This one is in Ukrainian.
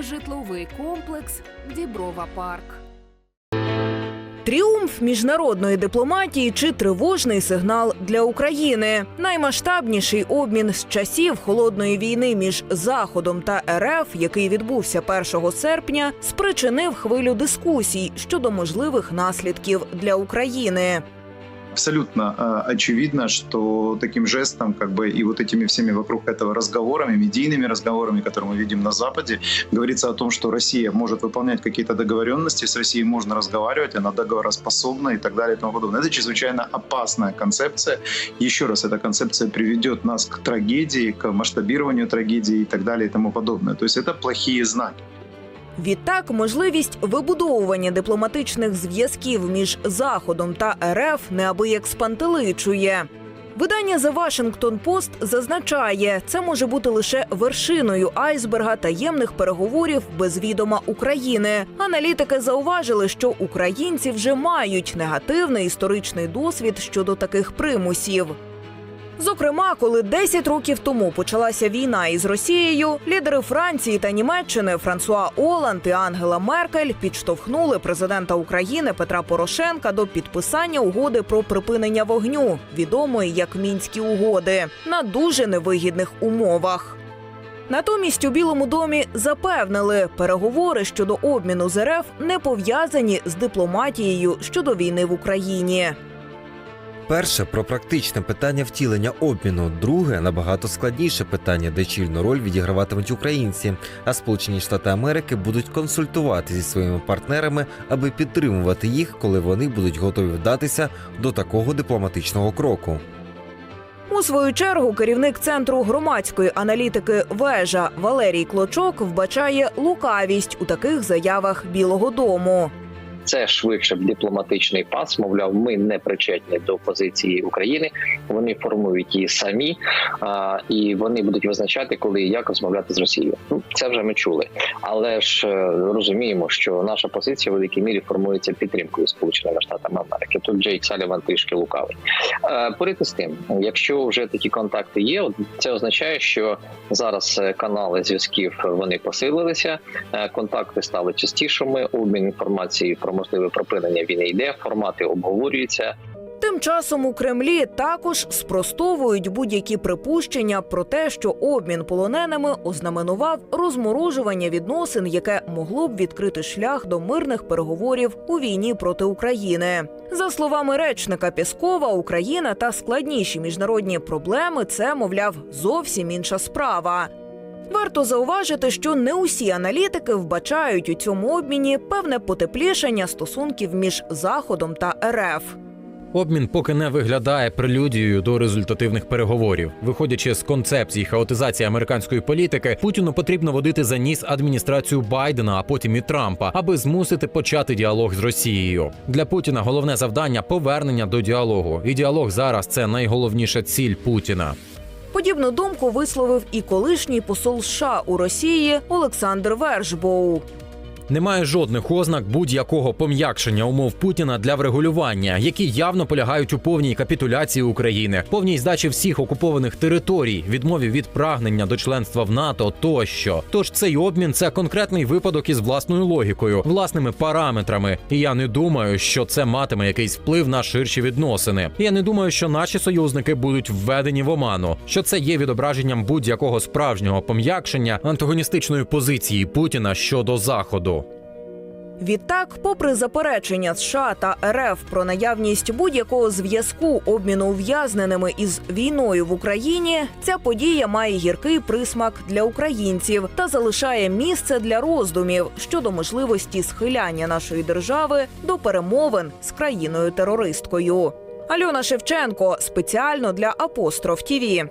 житловий комплекс Діброва Парк. Тріумф міжнародної дипломатії чи тривожний сигнал для України. Наймасштабніший обмін з часів холодної війни між Заходом та РФ, який відбувся 1 серпня, спричинив хвилю дискусій щодо можливих наслідків для України. Абсолютно э, очевидно, что таким жестом, как бы и вот этими всеми вокруг этого разговорами, медийными разговорами, которые мы видим на Западе, говорится о том, что Россия может выполнять какие-то договоренности, с Россией можно разговаривать, она договороспособна и так далее и тому подобное. Это чрезвычайно опасная концепция. Еще раз, эта концепция приведет нас к трагедии, к масштабированию трагедии и так далее и тому подобное. То есть это плохие знаки. Відтак, можливість вибудовування дипломатичних зв'язків між Заходом та РФ неабияк спантеличує. Видання The Washington Post зазначає, це може бути лише вершиною айсберга таємних переговорів без відома України. Аналітики зауважили, що українці вже мають негативний історичний досвід щодо таких примусів. Зокрема, коли 10 років тому почалася війна із Росією, лідери Франції та Німеччини Франсуа Оланд і Ангела Меркель підштовхнули президента України Петра Порошенка до підписання угоди про припинення вогню, відомої як мінські угоди, на дуже невигідних умовах. Натомість у Білому домі запевнили, переговори щодо обміну з РФ не пов'язані з дипломатією щодо війни в Україні. Перше про практичне питання втілення обміну. Друге набагато складніше питання, де чільну роль відіграватимуть українці. А Сполучені Штати Америки будуть консультувати зі своїми партнерами, аби підтримувати їх, коли вони будуть готові вдатися до такого дипломатичного кроку. У свою чергу керівник центру громадської аналітики вежа Валерій Клочок вбачає лукавість у таких заявах Білого Дому. Це швидше дипломатичний пас. Мовляв, ми не причетні до позиції України. Вони формують її самі, а, і вони будуть визначати, коли і як розмовляти з Росією. Ну це вже ми чули. Але ж е, розуміємо, що наша позиція в великій мірі формується підтримкою Сполученими Штатами Америки. Тут Джейк Саліван трішки лукавий. Е, Поряд з тим, якщо вже такі контакти є, це означає, що зараз е, канали зв'язків вони посилилися. Контакти стали частішими. Обмін інформацією про можливе припинення війни йде. Формати обговорюються. Тим часом у Кремлі також спростовують будь-які припущення про те, що обмін полоненими ознаменував розморожування відносин, яке могло б відкрити шлях до мирних переговорів у війні проти України. За словами речника Пєскова, Україна та складніші міжнародні проблеми це, мовляв, зовсім інша справа. Варто зауважити, що не усі аналітики вбачають у цьому обміні певне потеплішання стосунків між Заходом та РФ. Обмін поки не виглядає прелюдією до результативних переговорів. Виходячи з концепції хаотизації американської політики, Путіну потрібно водити за ніс адміністрацію Байдена, а потім і Трампа, аби змусити почати діалог з Росією. Для Путіна головне завдання повернення до діалогу. І діалог зараз це найголовніша ціль Путіна. Подібну думку висловив і колишній посол США у Росії Олександр Вершбоу. Немає жодних ознак будь-якого пом'якшення умов Путіна для врегулювання, які явно полягають у повній капітуляції України, повній здачі всіх окупованих територій, відмові від прагнення до членства в НАТО тощо. Тож цей обмін це конкретний випадок із власною логікою, власними параметрами. І я не думаю, що це матиме якийсь вплив на ширші відносини. Я не думаю, що наші союзники будуть введені в оману, що це є відображенням будь-якого справжнього пом'якшення антагоністичної позиції Путіна щодо заходу. Відтак, попри заперечення США та РФ про наявність будь-якого зв'язку обміну ув'язненими із війною в Україні, ця подія має гіркий присмак для українців та залишає місце для роздумів щодо можливості схиляння нашої держави до перемовин з країною терористкою. Альона Шевченко спеціально для Апостроф ТІВІ.